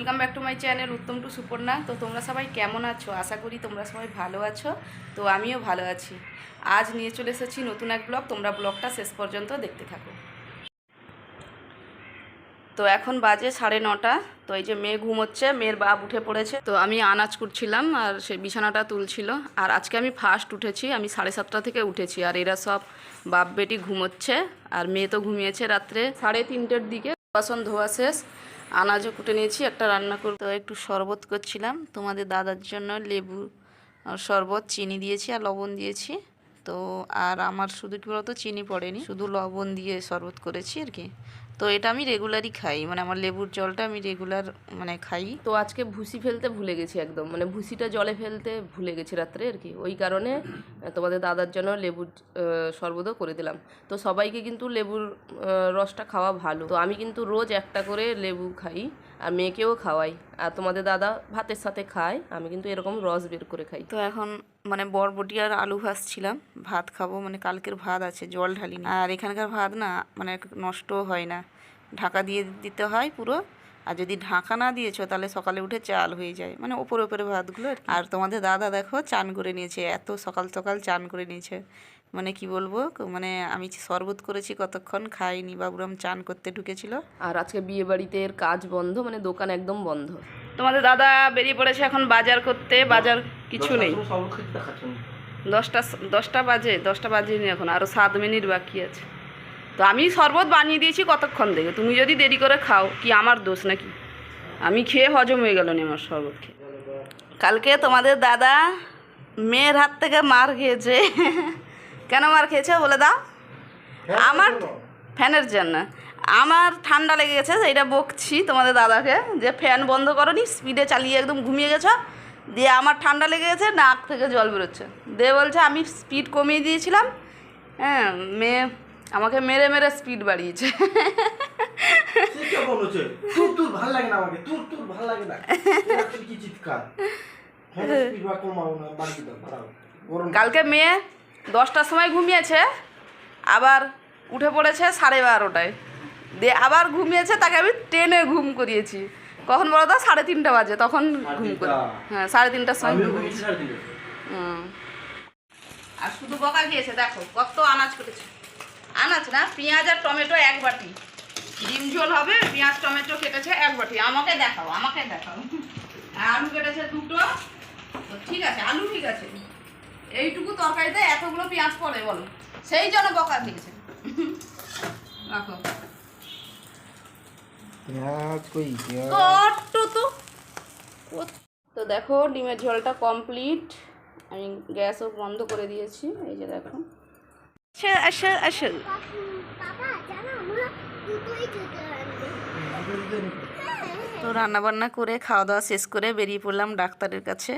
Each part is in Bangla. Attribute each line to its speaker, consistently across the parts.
Speaker 1: Welcome back to my channel Uttam to Suparna. তো তোমরা সবাই কেমন আছো? আশা করি তোমরা সবাই ভালো আছো। তো আমিও ভালো আছি। আজ নিয়ে চলে এসেছি নতুন এক ব্লগ। তোমরা ব্লগটা শেষ পর্যন্ত দেখতে থাকো। তো এখন বাজে সাড়ে নটা। তো এই যে মেয়ে ঘুমোচ্ছে, মেয়ের বাপ উঠে পড়েছে। তো আমি আনাজ করছিলাম আর সে বিছানাটা তুলছিল। আর আজকে আমি ফার্স্ট উঠেছি, আমি সাড়ে সাতটা থেকে উঠেছি। আর এরা সব বাপ বেটি ঘুমোচ্ছে। আর মেয়ে তো ঘুমিয়েছে রাত্রে সাড়ে তিনটের দিকে। বাসন ধোয়া শেষ। আনাজও কুটে নিয়েছি, একটা রান্না করতে একটু শরবত করছিলাম। তোমাদের দাদার জন্য লেবু শরবত, চিনি দিয়েছি আর লবণ দিয়েছি। তো আর আমার শুধু কি বলতো, চিনি পড়েনি, শুধু লবণ দিয়ে শরবত করেছি আর কি। তো এটা আমি রেগুলারই খাই। মানে আমার লেবুর জলটা আমি রেগুলার মানে খাই।
Speaker 2: তো আজকে ভুসি ফেলতে ভুলে গেছি একদম। মানে ভুসিটা জলে ফেলতে ভুলে গেছি রাত্রে আর কি। ওই কারণে তোমাদের দাদার জন্য লেবুর শরবতও করে দিলাম। তো সবাইকে কিন্তু লেবুর রসটা খাওয়া ভালো। তো আমি কিন্তু রোজ একটা করে লেবু খাই। আর মেয়েকেও খাওয়াই। আর তোমাদের দাদা ভাতের সাথে খায়, আমি কিন্তু এরকম রস বের করে খাই।
Speaker 1: তো এখন মানে বরবটি আর আলু ভাজছিলাম, ভাত খাব মানে কালকের ভাত আছে, জল ঢালি না। আর এখানকার ভাত না মানে নষ্টও হয় না। ঢাকা দিয়ে দিতে হয় পুরো, আর যদি ঢাকা না দিয়েছ তাহলে সকালে উঠে চাল হয়ে যায়। মানে ওপরে ওপরে ভাতগুলো আর তোমাদের দাদা দেখো চান করে নিয়েছে, এত সকাল সকাল চান করে নিয়েছে। মানে কি বলব মানে আমি শরবত করেছি কতক্ষণ খাইনি বাবুরাম চান করতে ঢুকেছিল।
Speaker 2: আর আজকে বিয়ে বাড়িতে এর কাজ বন্ধ মানে দোকান একদম বন্ধ।
Speaker 1: তোমাদের দাদা বেরিয়ে পড়েছে এখন বাজার করতে বাজার কিছু নেই। দশটা দশটা বাজে দশটা বাজেনি এখন আরও সাত মিনিট বাকি আছে। তো আমি শরবত বানিয়ে দিয়েছি কতক্ষণ থেকে তুমি যদি দেরি করে খাও কি আমার দোষ নাকি? আমি খেয়ে হজম হয়ে গেল না আমার শরবত খেয়ে। কালকে তোমাদের দাদা মেয়ের হাত থেকে মার খেয়েছে। কেন মার খেয়েছে বলে দাও? আমার ফ্যানের জন্য। আমার ঠান্ডা লেগে গেছে সেইটা বকছি তোমাদের দাদাকে যে ফ্যান বন্ধ করনি স্পিডে চালিয়ে একদম ঘুমিয়ে গেছো। দিয়ে আমার ঠান্ডা লেগে গেছে নাক থেকে জল বেরোচ্ছে। দিয়ে বলছে আমি স্পিড কমিয়ে দিয়েছিলাম। হ্যাঁ মেয়ে আমাকে মেরে মেরে স্পিড বাড়িয়েছে।
Speaker 3: ভালো লাগে না আমাকে ভালো লাগে না। কি চিৎকার? না গরম।
Speaker 1: কালকে মেয়ে দশটার সময় ঘুমিয়েছে আবার উঠে পড়েছে সাড়ে বারোটায়। দিয়ে আবার ঘুমিয়েছে তাকে আমি ট্রেনে ঘুম করিয়েছি। কখন বলো তো? সাড়ে তিনটা বাজে তখন ঘুম করে। হ্যাঁ সাড়ে তিনটার সময় হুম। আর শুধু বকা খেয়েছে দেখো কত আনাজ করেছে আনাজ না পেঁয়াজ আর টমেটো এক বাটি। ডিম ঝোল হবে পেঁয়াজ টমেটো কেটেছে এক বাটি। আমাকে দেখাও আমাকে দেখাও। আর আলু কেটেছে দুটো। ঠিক আছে আলু ঠিক আছে। এইটুকু তরকারিতে এতগুলো পেঁয়াজ পড়ে বলো। সেই জন্য বকা দিয়েছে রাখো। তো। তো দেখো ডিমের ঝোলটা কমপ্লিট আমি গ্যাসও বন্ধ করে দিয়েছি। এই যে দেখো। আসে আসে আসে তো রান্না বান্না করে খাওয়া দাওয়া শেষ করে বেরিয়ে পড়লাম ডাক্তারের কাছে।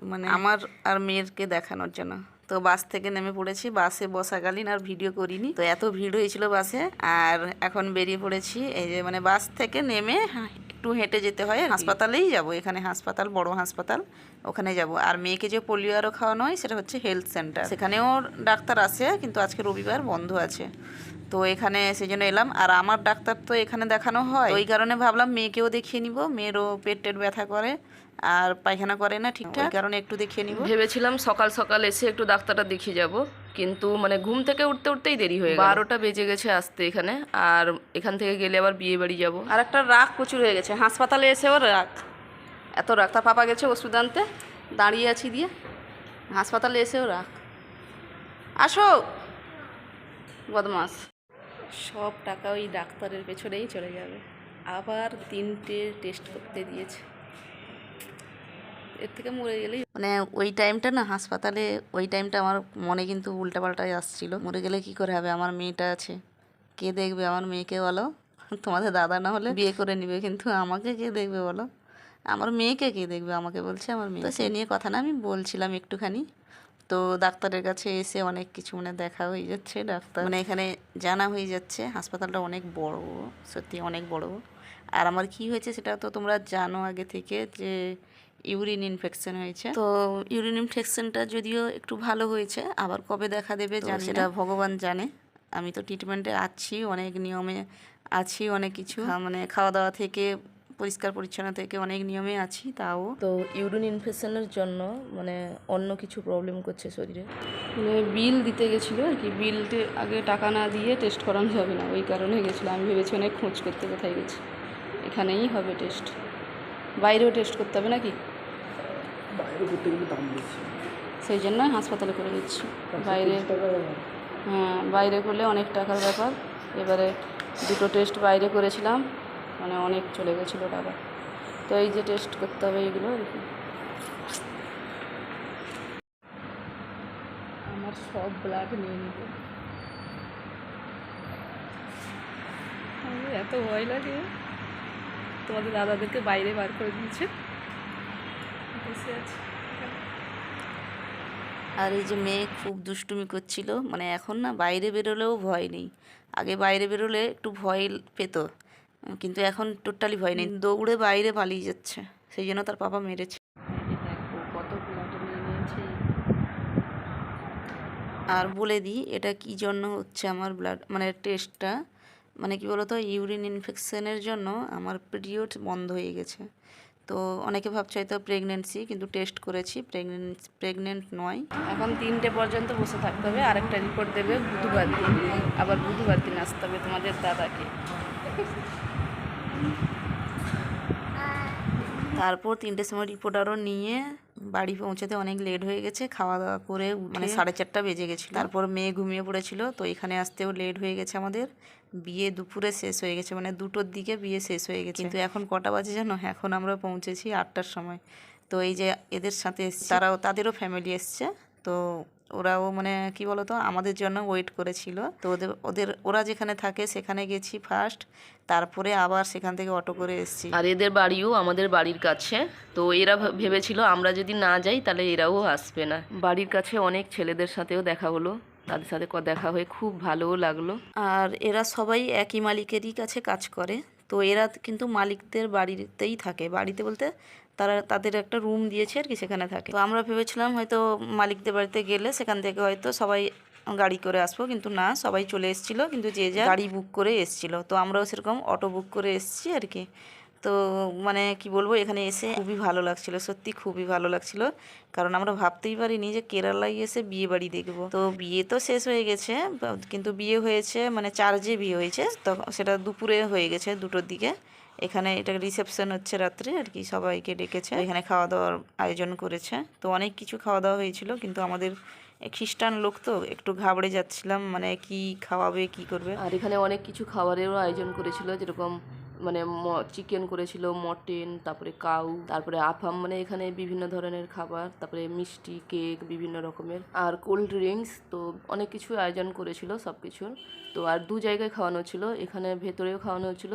Speaker 1: মানে আমার আর মেয়েরকে দেখানোর জন্য। তো বাস থেকে নেমে পড়েছি বাসে বসাকালীন আর ভিডিও করিনি। তো এত ভিড় হয়েছিল বাসে আর এখন বেরিয়ে পড়েছি। এই যে মানে বাস থেকে নেমে হ্যাঁ, একটু হেঁটে যেতে হয়। হাসপাতালেই যাব এখানে হাসপাতাল বড় হাসপাতাল ওখানে যাব। আর মেয়েকে যে পোলিও আরও খাওয়ানো হয় সেটা হচ্ছে হেলথ সেন্টার। সেখানেও ডাক্তার আসে কিন্তু আজকে রবিবার বন্ধ আছে। তো এখানে সেই জন্য এলাম। আর আমার ডাক্তার তো এখানে দেখানো হয়। ওই কারণে ভাবলাম মেয়েকেও দেখিয়ে নিব। মেয়েরও পেট টেট ব্যথা করে আর পায়খানা করে না ঠিকঠাক। ওই কারণে একটু দেখিয়ে নিব।
Speaker 2: ভেবেছিলাম সকাল সকাল এসে একটু ডাক্তারটা দেখিয়ে যাব। কিন্তু মানে ঘুম থেকে উঠতে উঠতেই দেরি হয়ে গেল। বারোটা বেজে গেছে আসতে এখানে। আর এখান থেকে গেলে আবার বিয়ে বাড়ি যাব।
Speaker 1: আর একটা রাগ প্রচুর হয়ে গেছে। হাসপাতালে এসেও রাগ। এত রাগ। তার পাপা গেছে ওষুধ আনতে। দাঁড়িয়ে আছি দিয়ে। হাসপাতালে এসেও রাগ। আসো। বদমাস। সব টাকা ওই ডাক্তারের পেছনেই চলে যাবে। আবার তিনটে টেস্ট করতে দিয়েছে। এর থেকে মরে গেলেই মানে ওই টাইমটা না হাসপাতালে, ওই টাইমটা আমার মনে কিন্তু উল্টাপাল্টাই আসছিল। মরে গেলে কি করে হবে? আমার মেয়েটা আছে। কে দেখবে? আমার মেয়েকে বলো। তোমাদের দাদা না হলে বিয়ে করে নিবে, কিন্তু আমাকে কে দেখবে বলো? আমার মেয়েকে কে দেখবে? আমাকে বলছে আমার মেয়ে। তো সে নিয়ে কথা না, আমি বলছিলাম একটুখানি। তো ডাক্তারের কাছে এসে অনেক কিছু মানে দেখা হয়ে যাচ্ছে ডাক্তার। মানে এখানে জানা হয়ে যাচ্ছে হাসপাতালটা অনেক বড় সত্যি অনেক বড়। আর আমার কি হয়েছে সেটা তো তোমরা জানো আগে থেকে যে ইউরিন ইনফেকশন হয়েছে। তো ইউরিন ইনফেকশনটা যদিও একটু ভালো হয়েছে আবার কবে দেখা দেবে জানি সেটা ভগবান জানে। আমি তো ট্রিটমেন্টে আছি অনেক নিয়মে আছি অনেক কিছু। মানে খাওয়া দাওয়া থেকে পরিষ্কার পরিচ্ছন্ন থেকে অনেক নিয়মে আছি তাও।
Speaker 2: তো ইউরিন ইনফেকশনের জন্য মানে অন্য কিছু প্রবলেম করছে শরীরে? মানে বিল দিতে গেছিল আর কি বিলতে আগে টাকা না দিয়ে টেস্ট করানো যাবে না ওই কারণে গেছিল। আমি ভেবেছি অনেক খোঁজ করতে কোথায় গেছি। এখানেই হবে টেস্ট বাইরেও টেস্ট করতে হবে নাকি?
Speaker 3: বাইরে করতে গেলে দাম বেশি।
Speaker 1: সেই জন্য হাসপাতালে করে নিচ্ছি। বাইরে হ্যাঁ বাইরে করলে অনেক টাকার ব্যাপার। এবারে দুটো টেস্ট বাইরে করেছিলাম মানে অনেক চলে গেছিল টাকা তো এই যে টেস্ট করতে হবে এইগুলো আর কি। আমার সব ব্লাড নিয়ে নিবে। আমার এত ভয় লাগে। তোমাদের দাদাদেরকে বাইরে বার করে দিয়েছে। বসে আছে। আর এই যে মেয়ে খুব দুষ্টুমি করছিল মানে এখন না বাইরে বেরোলেও ভয় নেই। আগে বাইরে বেরোলে একটু ভয় পেত। কিন্তু এখন টোটালি ভয় নেই। দৌড়ে বাইরে পালিয়ে যাচ্ছে। সেই জন্য তার পাপা মেরেছে। আর বলে দিই, এটা কি জন্য হচ্ছে আমার ব্লাড মানে টেস্টটা মানে কি বলতো ইউরিন ইনফেকশনের জন্য আমার পিরিয়ড বন্ধ হয়ে গেছে। তো অনেকে ভাবছে হয়তো প্রেগনেন্সি কিন্তু টেস্ট করেছি। প্রেগনেন্ট প্রেগনেন্ট নয়। এখন তিনটে পর্যন্ত বসে থাকতে হবে, আরেকটা রিপোর্ট দেবে বুধবার দিন। আবার বুধবার দিন আসতে হবে তোমাদের দাদাকে। তারপর তিনটের সময় রিপোর্ট আরও নিয়ে বাড়ি পৌঁছাতে অনেক লেট হয়ে গেছে খাওয়া দাওয়া করে মানে সাড়ে চারটা বেজে গেছিল। তারপর মেয়ে ঘুমিয়ে পড়েছিল তো এখানে আসতেও লেট হয়ে গেছে আমাদের। বিয়ে দুপুরে শেষ হয়ে গেছে মানে দুটোর দিকে বিয়ে শেষ হয়ে গেছে। কিন্তু এখন কটা বাজে জানো? এখন আমরা পৌঁছেছি আটটার সময়। তো এই যে এদের সাথে তারাও তাদেরও ফ্যামিলি এসছে তো ওরাও মানে কি বলতো আমাদের জন্য ওয়েট করেছিল। তো ওদের ওদের ওরা যেখানে থাকে সেখানে গেছি ফার্স্ট তারপরে আবার সেখান থেকে অটো করে এসেছি।
Speaker 2: আর এদের বাড়িও আমাদের বাড়ির কাছে। তো এরা ভেবেছিল আমরা যদি না যাই তাহলে এরাও আসবে না। বাড়ির কাছে অনেক ছেলেদের সাথেও দেখা হলো। তাদের সাথে ক- দেখা হয়ে খুব ভালোও লাগল।
Speaker 1: আর এরা সবাই একই মালিকেরই কাছে কাজ করে। তো এরা কিন্তু মালিকদের বাড়িতেই থাকে। বাড়িতে বলতে তারা তাদের একটা রুম দিয়েছে আর কি সেখানে থাকে। তো আমরা ভেবেছিলাম হয়তো মালিকদের বাড়িতে গেলে সেখান থেকে হয়তো সবাই গাড়ি করে আসব, কিন্তু না, সবাই চলে এসেছিল, কিন্তু যে যা গাড়ি বুক করে এসেছিল। তো আমরাও সেরকম অটো বুক করে এসেছি আর কি। তো মানে কি বলব, এখানে এসে খুবই ভালো লাগছিল, সত্যি খুবই ভালো লাগছিল। কারণ আমরা ভাবতেই পারিনি যে কেরালায় এসে বিয়ে বাড়ি দেখব। তো বিয়ে তো শেষ হয়ে গেছে, কিন্তু বিয়ে হয়েছে মানে চার্জে বিয়ে হয়েছে, তো সেটা দুপুরে হয়ে গেছে দুটোর দিকে। এখানে এটা রিসেপশন হচ্ছে রাত্রে আর কি, সবাইকে ডেকেছে। এখানে খাওয়া দাওয়ার আয়োজন করেছে। তো অনেক কিছু খাওয়া দাওয়া হয়েছিল, কিন্তু আমাদের খ্রিস্টান লোক তো একটু ঘাবড়ে যাচ্ছিলাম মানে কি খাওয়াবে, কি করবে।
Speaker 2: আর এখানে অনেক কিছু খাবারেরও আয়োজন করেছিল, যেরকম মানে চিকেন করেছিল মটন তারপরে কাউ, তারপরে আফাম মানে এখানে বিভিন্ন ধরনের খাবার, তারপরে মিষ্টি কেক বিভিন্ন রকমের। আর কোল্ড ড্রিঙ্কস তো অনেক কিছু আয়োজন করেছিল সব কিছুর তো আর দু জায়গায় খাওয়ানো ছিল, এখানে ভেতরেও খাওয়ানো হয়েছিল।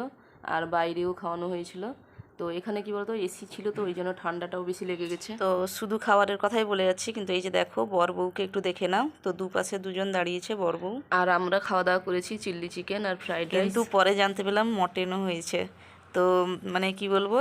Speaker 2: আর বাইরেও খাওয়ানো হয়েছিল। তো এখানে কি বলতো এসি ছিল তো ওই জন্য ঠান্ডাটাও বেশি লেগে গেছে।
Speaker 1: তো শুধু খাবারের কথাই বলে যাচ্ছি কিন্তু এই যে দেখো বর বউকে একটু দেখে নাও। তো দুপাশে দুজন দাঁড়িয়েছে বর বউ।
Speaker 2: আর আমরা খাওয়া দাওয়া করেছি চিল্লি চিকেন আর ফ্রাইড রাইস।
Speaker 1: কিন্তু পরে জানতে পেলাম মটেনও হয়েছে। তো মানে কি বলব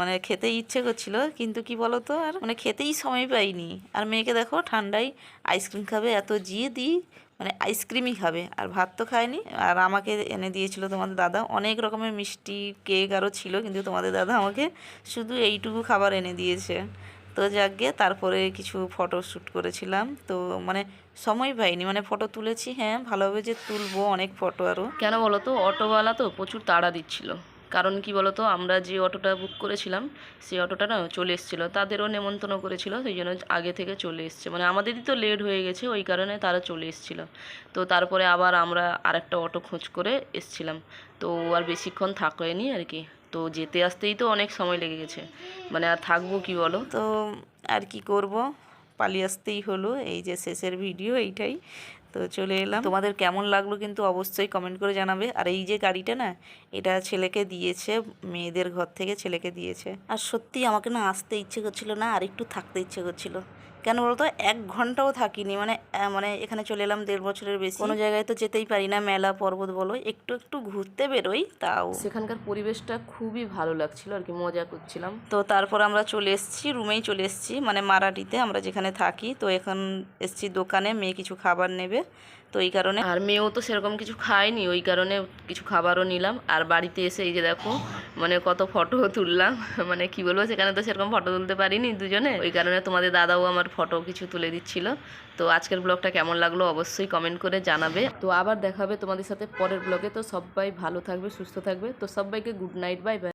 Speaker 1: মানে খেতেই ইচ্ছে করছিল কিন্তু কি বলো তো আর মানে খেতেই সময় পাইনি। আর মেয়েকে দেখো ঠান্ডায় আইসক্রিম খাবে এত জিয়ে দিই মানে আইসক্রিমই খাবে। আর ভাত তো খায়নি। আর আমাকে এনে দিয়েছিল তোমাদের দাদা। অনেক রকমের মিষ্টি কেক আরও ছিল, কিন্তু তোমাদের দাদা আমাকে শুধু এইটুকু খাবার এনে দিয়েছে। তো যাক যাকে তারপরে কিছু ফটো শ্যুট করেছিলাম। তো মানে সময় পাইনি। মানে ফটো তুলেছি হ্যাঁ ভালোভাবে যে তুলবো অনেক ফটো আরও
Speaker 2: কেন বলো তো? অটোওয়ালা তো প্রচুর তাড়া দিচ্ছিল। কারণ কি বলো তো আমরা যে অটোটা বুক করেছিলাম, সেই অটোটা না চলে এসেছিল। তাদেরও নেমন্তন্ন করেছিল, সেই জন্য আগে থেকে চলে এসছে। মানে আমাদেরই তো লেট হয়ে গেছে, ওই কারণে তারা চলে এসেছিল। তো তারপরে আবার আমরা আরেকটা অটো খোঁজ করে এসছিলাম। তো আর বেশিক্ষণ থাকেনি আর কি। তো যেতে আসতেই তো অনেক সময় লেগে গেছে। মানে আর থাকব কি বলো?
Speaker 1: তো আর কি করব? পালিয়ে আসতেই হলো। এই যে শেষের ভিডিও এইটাই। তো চলে এলাম। তোমাদের কেমন লাগল কিন্তু অবশ্যই কমেন্ট করে জানাবে। আর এই যে গাড়িটা না এটা ছেলেকে দিয়েছে মেয়েদের ঘর থেকে ছেলেকে দিয়েছে। আর সত্যি আমাকে না আসতে ইচ্ছে করছিল না আর একটু থাকতে ইচ্ছে করছিল। কেন বলতো? এক ঘন্টাও থাকিনি। মানে মানে এখানে চলে এলাম দেড় বছরের বেশি। কোনো জায়গায় তো যেতেই পারি না মেলা পর্বত বলো। একটু একটু ঘুরতে বেরোই তাও।
Speaker 2: সেখানকার পরিবেশটা খুবই ভালো লাগছিল আর কি মজা করছিলাম।
Speaker 1: তো তারপর আমরা চলে এসেছি রুমেই চলে এসেছি। মানে মারাটিতে আমরা যেখানে থাকি তো এখন এসছি দোকানে মেয়ে কিছু খাবার নেবে। তো এই কারণে
Speaker 2: আর মেয়েও তো সেরকম কিছু খায়নি, ওই কারণে কিছু খাবারও নিলাম। আর বাড়িতে এসে এই যে দেখো মানে কত ফটো তুললাম। মানে কি বলব, সেখানে তো সেরকম ফটো তুলতে পারিনি দুজনে। ওই কারণে তোমাদের দাদাও আমার ফটো কিছু তুলে দিচ্ছিল। তো আজকের ব্লগটা কেমন লাগল অবশ্যই কমেন্ট করে জানাবে। তো আবার দেখাবে তোমাদের সাথে পরের ব্লগে তো সবাই ভালো থাকবে, সুস্থ থাকবে। তো সবাইকে গুড নাইট বাই বাই